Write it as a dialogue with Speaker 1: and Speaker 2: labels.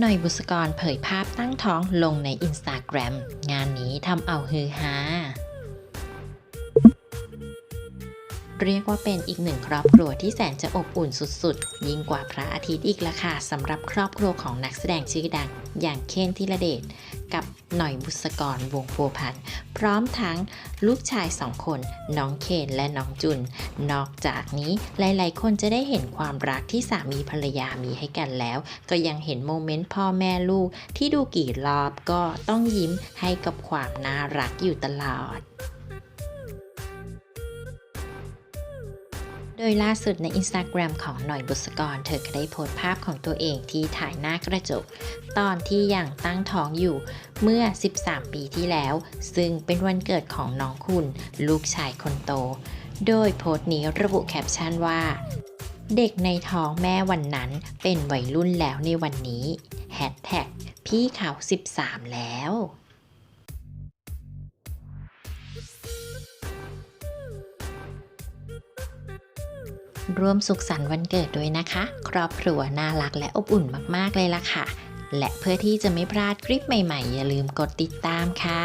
Speaker 1: หน่อยบุษกรเผยภาพตั้งท้องลงในอินสตาแกรมงานนี้ทำเอาฮือฮาเรียกว่าเป็นอีกหนึ่งครอบครัวที่แสนจะอบอุ่นสุดๆ ยิ่งกว่าพระอาทิตย์อีกละค่ะสำหรับครอบครัวของนักแสดงชื่อดัง อย่างเคนธีรเดชกับหน่อยบุษกรวงพัวพันธ์ พร้อมทั้งลูกชายสองคน น้องเคนและน้องจุน นอกจากนี้หลาย ๆ คนจะได้เห็นความรักที่สามีภรรยามีให้กันแล้ว ก็ยังเห็นโมเมนต์พ่อแม่ลูกที่ดูกี่รอบก็ต้องยิ้มให้กับความน่ารักอยู่ตลอด โดยล่าสุดใน Instagram ของหน่อยบุษกร เธอก็ได้โพสต์ภาพของตัวเองที่ถ่ายหน้ากระจก ตอนที่ยังตั้งท้องอยู่เมื่อ 13 ปีที่แล้ว ซึ่งเป็นวันเกิดของน้องคุณ ลูกชายคนโต โดยโพสต์นี้ระบุแคปชั่นว่า เด็กในท้องแม่วันนั้นเป็นวัยรุ่นแล้วในวันนี้แฮชแท็กพี่เขา 13 แล้ว ร่วมสุขสันต์วันเกิดด้วยนะคะ ครอบครัวน่ารักและอบอุ่นมากๆเลยล่ะค่ะ และเพื่อที่จะไม่พลาดคลิปใหม่ๆ อย่าลืมกดติดตามค่ะ